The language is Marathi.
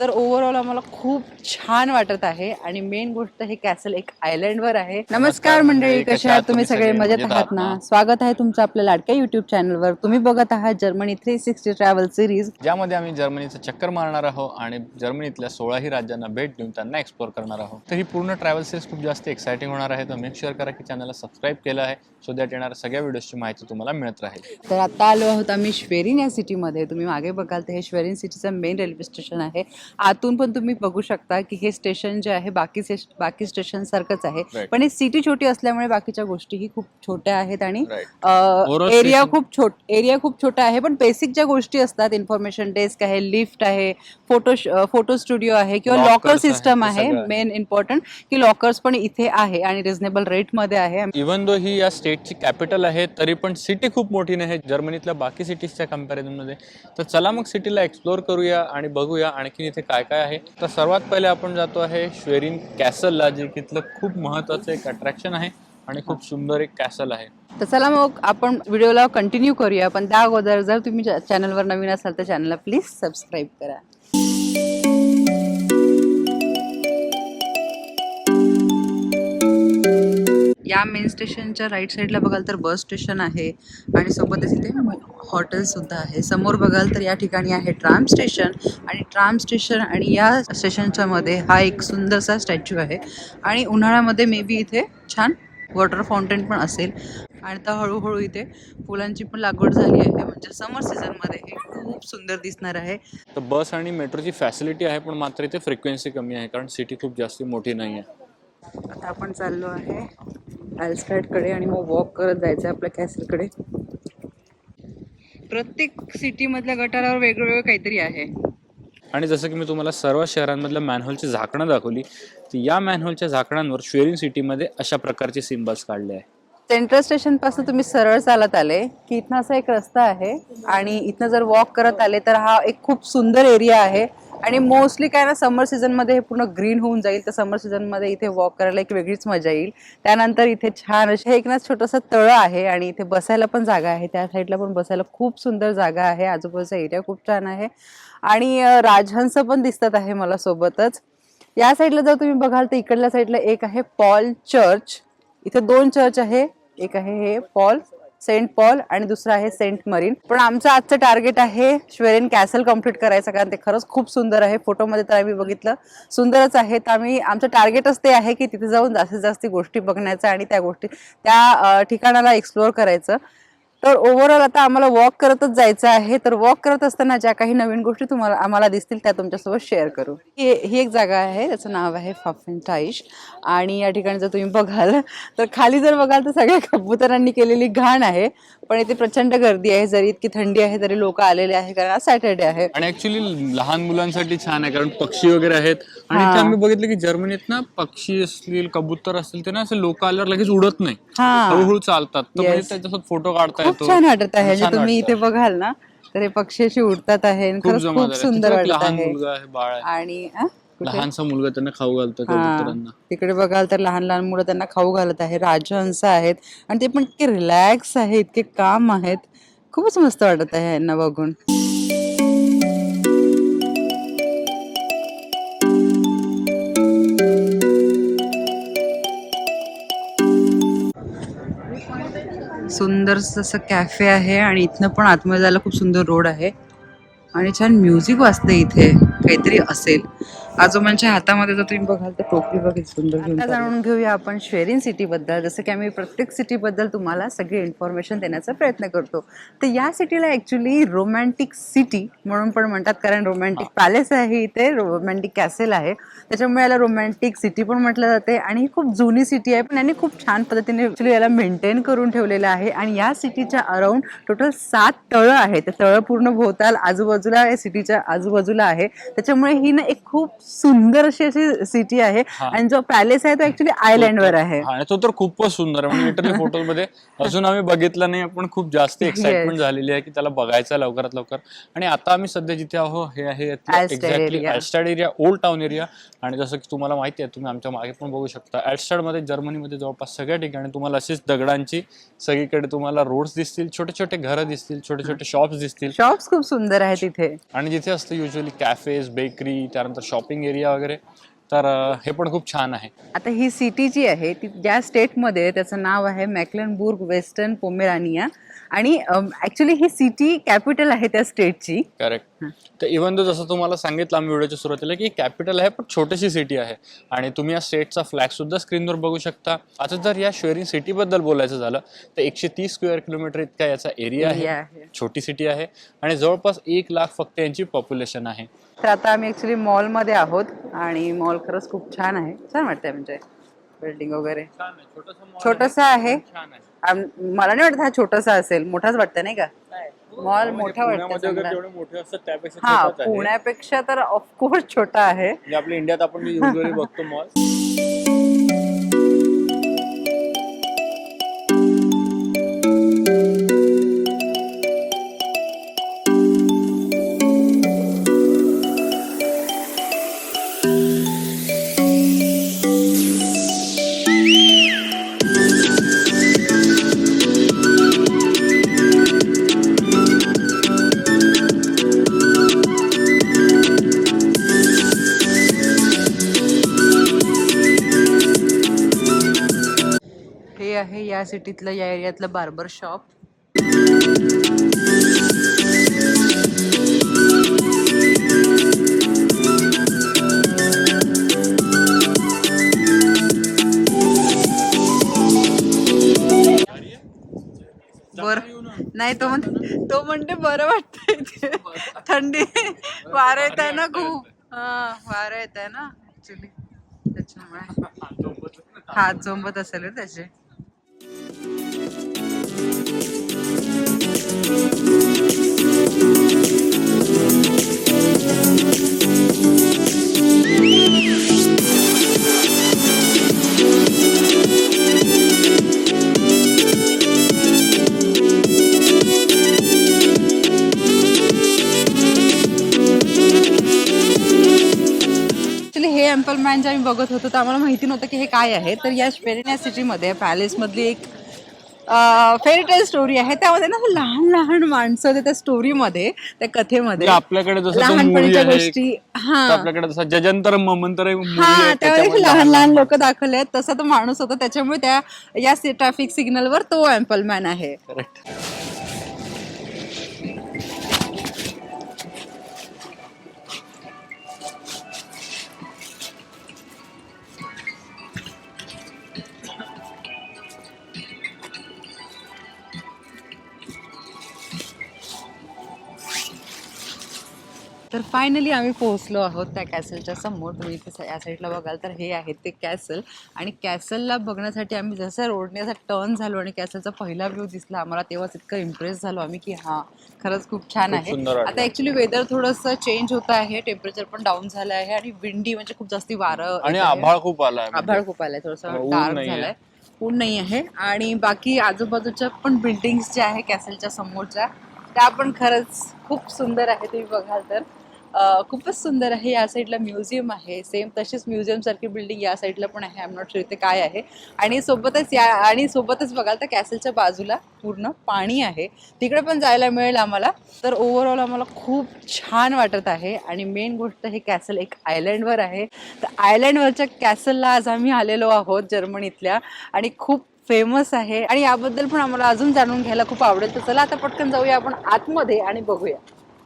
तर ओव्हरऑल छान वाटत आहे. आणि मेन गोष्ट हे कॅसल एक आयलंडवर आहे. नमस्कार मंडळी कशा आहात तुम्ही सगळे? मजेत आहात ना? स्वागत आहे तुमचं आपल्या लाडक्या युट्यूब चॅनलवर तुम्ही बघत आहात Germany three sixty travel series ज्यामध्ये आम्ही जर्मनीचं चक्कर मारणार आहोत आणि जर्मनीतल्या सोळाही राज्यांना भेट देऊन त्यांना एक्सप्लोर करणार आहोत. तर ही पूर्ण ट्रॅव्हल सिरीज खूप जास्त एक्साइटिंग होणार आहे. तर मेक शुअर करा की चॅनलला सबस्क्राईब केलं आहे सो दॅट येणाऱ्या सगळ्या व्हिडिओची माहिती तुम्हाला मिळत राहील. तर आता आलो आहोत आम्ही श्वेरिन या सिटीमध्ये तुम्ही मागे बघाल तर हे श्वेरिन सिटीचं मेन रेल्वे स्टेशन आहे. आतून पण तुम्ही बघू शकता. की हे स्टेशन जे आहे बाकी बाकी स्टेशन सारखंच आहे. पण ही सिटी छोटी असल्यामुळे बाकीच्या गोष्टीही खूप छोट्या आहेत आणि एरिया खूप छोट एरिया खूप छोटा आहे पण बेसिक ज्या गोष्टी असतात इन्फॉर्मेशन डेस्क आहे लिफ्ट आहे फोटो फोटो स्टुडिओ आहे किंवा लॉकर सिस्टम आहे. मेन इम्पॉर्टंट की लॉकर्स पण इथे आहे आणि रिझनेबल रेटमध्ये आहे. इवन दो ही या स्टेटची कॅपिटल आहे तरी पण सिटी खूप मोठी नाही जर्मनीतल्या बाकी सिटीजच्या कम्पॅरिझनमध्ये तर चला मग सिटीला एक्सप्लोर करूया आणि बघूया आणखीन इथे काय काय आहे. तर सर्वात पहिले आपण जातो आहे श्वेरिन कॅसलला जे तिथलं खूप महत्वाचं एक अट्रॅक्शन आहे आणि खूप सुंदर एक कॅसल आहे. तर चला मग आपण व्हिडिओला कंटिन्यू करूया पण त्या अगोदर जर तुम्ही चॅनलवर नवीन असाल तर चॅनलला प्लीज सबस्क्राईब करा. या मेन स्टेशनच्या राईट साईडला बघाल तर बस स्टेशन आहे आणि सोबतच इथे हॉटेलसुद्धा आहे. समोर बघाल तर या ठिकाणी आहे ट्राम स्टेशन आणि ट्राम स्टेशन आणि या स्टेशनच्या मध्ये हा एक सुंदरसा स्टॅच्यू आहे. आणि उन्हाळ्यामध्ये मे बी इथे छान वॉटर फाउंटेन पण असेल. आणि आता हळूहळू इथे फुलांची पण लागवड झाली आहे. म्हणजे समर सीझनमध्ये हे खूप सुंदर दिसणार आहे. तर बस आणि मेट्रोची फॅसिलिटी आहे पण मात्र इथे फ्रिक्वेन्सी कमी आहे कारण सिटी खूप जास्त मोठी नाही आहे आता आपण चाललो आहे कडे आणि मग वॉक करत जायचं आहे आपल्या कॅसलकडे प्रत्येक सिटीमधल्या गटारावर वेगळं वेगळं काहीतरी आहे. आणि जसं की मी तुम्हाला सर्व शहरांमधल्या मॅनहोलची झाकणं दाखवली तर या मॅनहोलच्या झाकणांवर श्वेरिन सिटीमध्ये अशा प्रकारचे सिम्बल्स काढले आहे. सेंट्रल स्टेशनपासून तुम्ही सरळ चालत आले की इथनं असा एक रस्ता आहे आणि इथनं जर वॉक करत आले तर हा एक खूप सुंदर एरिया आहे. आणि मोस्टली काय ना समर सीझनमध्ये हे पूर्ण ग्रीन होऊन जाईल तर समर सीझनमध्ये इथे वॉक करायला एक वेगळीच मजा येईल. त्यानंतर इथे छान असे एक ना छोटंसं तळं आहे आणि इथे बसायला पण जागा आहे. त्या साईडला पण बसायला खूप सुंदर जागा आहे. आजूबाजूचा एरिया खूप छान आहे. आणि राजहंस पण दिसतात आहे मला सोबतच. या साईडला जर तुम्ही बघाल तर इकडल्या साईडला एक आहे पॉल चर्च. इथे दोन चर्च आहे. एक आहे हे पॉल सेंट पॉल आणि दुसरं आहे सेंट मरीन. पण आमचं आजचं टार्गेट आहे श्वेरेन कॅसल कंप्लीट करायचं कारण ते खरंच खूप सुंदर आहे. फोटोमध्ये तर आम्ही बघितलं सुंदरच आहे. तर आम्ही आमचं टार्गेटच ते आहे की तिथे जाऊन जास्तीत जास्त गोष्टी बघण्याचं आणि त्या गोष्टी त्या ठिकाणाला एक्सप्लोअर करायचं. तर ओव्हरऑल आता आम्हाला वॉक करतच जायचं आहे. तर वॉक करत असताना ज्या काही नवीन गोष्टी तुम्हाला आम्हाला दिसतील त्या तुमच्यासोबत शेअर करू. ही ही एक जागा आहे. त्याचं नाव आहे फाफेंटाईश आणि या ठिकाणी जर तुम्ही बघाल तर खाली जर बघाल तर सगळ्या कबुतरांनी केलेली घाण आहे. पण इथे प्रचंड गर्दी आहे. जरी इतकी थंडी आहे तरी लोक आलेले आहे कारण आज सॅटर्डे आहे. आणि ऍक्च्युली लहान मुलांसाठी छान आहे कारण पक्षी वगैरे आहेत. आणि. इथे आम्ही बघितलं की जर्मनीत ना पक्षी असतील कबूतर असतील ते ना असे लोक आल्यावर लगेच उडत नाही. हा. हळूहळू चालतात. तर म्हणजे. त्याच्यासोबत फोटो काढता खूप छान वाटत आहे जे छान तुम्ही इथे. बघाल ना तर हे पक्षी अशी उडतात आहे आणि खरंच खूप. सुंदर वाटत लहान आहे आणि आ? कुठे? लहानसा मुलगा त्यांना खाऊ घालतो हा तिकडे बघाल तर लहान लहान मुलं त्यांना खाऊ घालत आहे राजहंस आहेत आणि ते पण इतके रिलॅक्स आहे इतके काम आहेत खूपच मस्त वाटत आहे यांना बघून सुंदर असं कॅफे आहे आणि इथनं पण आतमध्ये जायला खूप सुंदर रोड आहे. आणि छान म्युझिक वाजते इथे. काहीतरी असेल. आजोबांच्या हातामध्ये जर तुम्ही बघाल तर टोपली बघित सुंदर आता जाणून घेऊया आपण श्वेरिन सिटी बद्दल जसं की आम्ही प्रत्येक सिटी बद्दल तुम्हाला सगळी इन्फॉर्मेशन देण्याचा प्रयत्न करतो. तर या सिटीला ऍक्च्युली रोमॅन्टिक सिटी म्हणून पण म्हणतात कारण रोमॅन्टिक पॅलेस आहे इथे रोमॅन्टिक कॅसेल आहे. त्याच्यामुळे याला रोमॅन्टिक सिटी पण म्हटलं जाते आणि ही खूप जुनी सिटी आहे पण यांनी खूप छान पद्धतीने ऍक्च्युली याला मेंटेन करून ठेवलेलं आहे. आणि या सिटीच्या अराउंड टोटल सात तळं आहेत. ते तळं पूर्ण भोवताल आजूबाजूला या सिटीच्या आजूबाजूला आहे. त्याच्यामुळे ही ना एक खूप सुंदर अशी अशी सिटी आहे. आणि जो पॅलेस आहे तो ऍक्च्युली आयलँड वर आहे. हा, आणि तो तर खूपच सुंदर आहे. म्हणजे लिटरली फोटो मध्ये अजून आम्ही बघितला नाही. पण खूप जास्त एक्साइटमेंट. झालेली आहे की त्याला बघायचं लवकरात लवकर. आणि आता आम्ही सध्या जिथे आहो हे आहे exactly area old town area आणि जसं की तुम्हाला माहिती आहे तुम्ही आमच्या मागे पण बघू शकता. ॲल्स्टाडमध्ये जर्मनीमध्ये जवळपास सगळ्या ठिकाणी तुम्हाला अशीच दगडांची सगळीकडे तुम्हाला रोड्स दिसतील छोटे छोटे घरं दिसतील छोटे छोटे शॉप्स दिसतील. शॉप्स खूप सुंदर आहे तिथे आणि जिथे असतं युजली कॅफेज बेकरी त्यानंतर शॉपिंग एरिया वगैरे तर हे पण खूप छान आहे. आता ही सिटी जी आहे ती ज्या स्टेटमध्ये त्याचं नाव आहे मॅक्लनबुर्ग वेस्टर्न पोमेरानिया आणि ऍक्च्युली ही सिटी कॅपिटल आहे त्या स्टेटची करेक्ट तर इव्हन तो जसं तुम्हाला सांगितलं आम्ही व्हिडिओच्या सुरुवातीला की कॅपिटल आहे पण छोटीशी सिटी आहे. आणि तुम्ही या स्टेटचा फ्लॅग सुद्धा स्क्रीनवर बघू शकता. आता जर या शेअरिंग सिटीबद्दल बोलायचं झालं तर एकशे तीस स्क्वेअर किलोमीटर इतका याचा एरिया आहे. छोटी सिटी आहे. आणि जवळपास एक लाख फक्त यांची पॉप्युलेशन आहे. तर आता आम्ही ऍक्च्युली मॉलमध्ये आहोत. आणि मॉल खरंच खूप छान आहे. छान वाटतंय म्हणजे बिल्डिंग वगैरे. छोटंसं आहे. मला नाही वाटत हा छोटासा असेल मोठाच वाटतं नाही का मॉल मोठा वाटतं चांगला. मोठे त्यापेक्षा हा. पुण्यापेक्षा तर ऑफकोर्स छोटा आहे म्हणजे आपल्या इंडियात आपण बघतो मॉल सिटीतलं या एरियातलं बार्बर शॉप. बर. नाही तो म्हण तो म्हणते बरं वाटतंय थंडी वारं येत आहे ना खूप. हा वारं येत आहे ना ऍक्च्युली त्याच्यामुळे. हात झोंबत असेल हो त्याचे. Thank you. हे एम्पल मॅन जे आम्ही बघत होतो तर आम्हाला माहिती नव्हतं की हे काय आहे. तर या स्पेरिन या सिटीमध्ये पॅलेसमधली एक फेरीटेल स्टोरी आहे. त्यामध्ये ना लहान लहान माणसं होते त्या स्टोरीमध्ये त्या कथेमध्ये. म्हणजे आपल्याकडे तो लहानपणीच्या गोष्टी हा. आपल्याकडे जसा जजंतर ममंतर हा त्यामध्ये लहान लहान लोक दाखवले आहेत तसा तो माणूस होता. त्याच्यामुळे त्या या ट्रॅफिक सिग्नलवर तो एम्पल मॅन आहे. तर फायनली आम्ही पोहोचलो आहोत त्या कॅसलच्या समोर. तुम्ही इथे या साईडला बघाल तर हे आहे ते कॅसल आणि कॅसलला बघण्यासाठी आम्ही जसं रोडने असा टर्न झालो आणि कॅसलचा पहिला व्ह्यू दिसला आम्हाला तेव्हाच इतकं इम्प्रेस झालो आम्ही की हा खरंच खूप छान आहे. आता ऍक्च्युली वेदर थोडंसं चेंज होत आहे टेम्परेचर पण डाऊन झालं आहे आणि विंडी म्हणजे खूप जास्ती वारं आणि. आभाळ खूप आलाय आभाळ खूप आलाय थोडंसं डार्क. झालंय. ऊन नाही आहे आणि बाकी आजूबाजूच्या पण बिल्डिंग्स ज्या आहे कॅसलच्या समोरच्या त्या पण खरंच खूप सुंदर आहे तुम्ही बघाल तर. खूपच सुंदर आहे. या साईडला म्युझियम आहे. सेम तशीच म्युझियमसारखी बिल्डिंग या साईडला पण आहे. आय एम नॉट शुअर ते काय आहे. आणि सोबतच या आणि सोबतच बघाल तर कॅसलच्या बाजूला पूर्ण पाणी आहे. तिकडे पण जायला मिळेल आम्हाला. तर ओव्हरऑल आम्हाला खूप छान वाटत आहे. आणि मेन गोष्ट हे कॅसल एक आयलँडवर आहे. तर आयलँडवरच्या कॅसलला आज आम्ही आलेलो आहोत जर्मनीतल्या. आणि खूप फेमस आहे. आणि याबद्दल पण आम्हाला अजून जाणून घ्यायला खूप आवडेल. तर चला आता पटकन जाऊया आपण आतमध्ये आणि बघूया.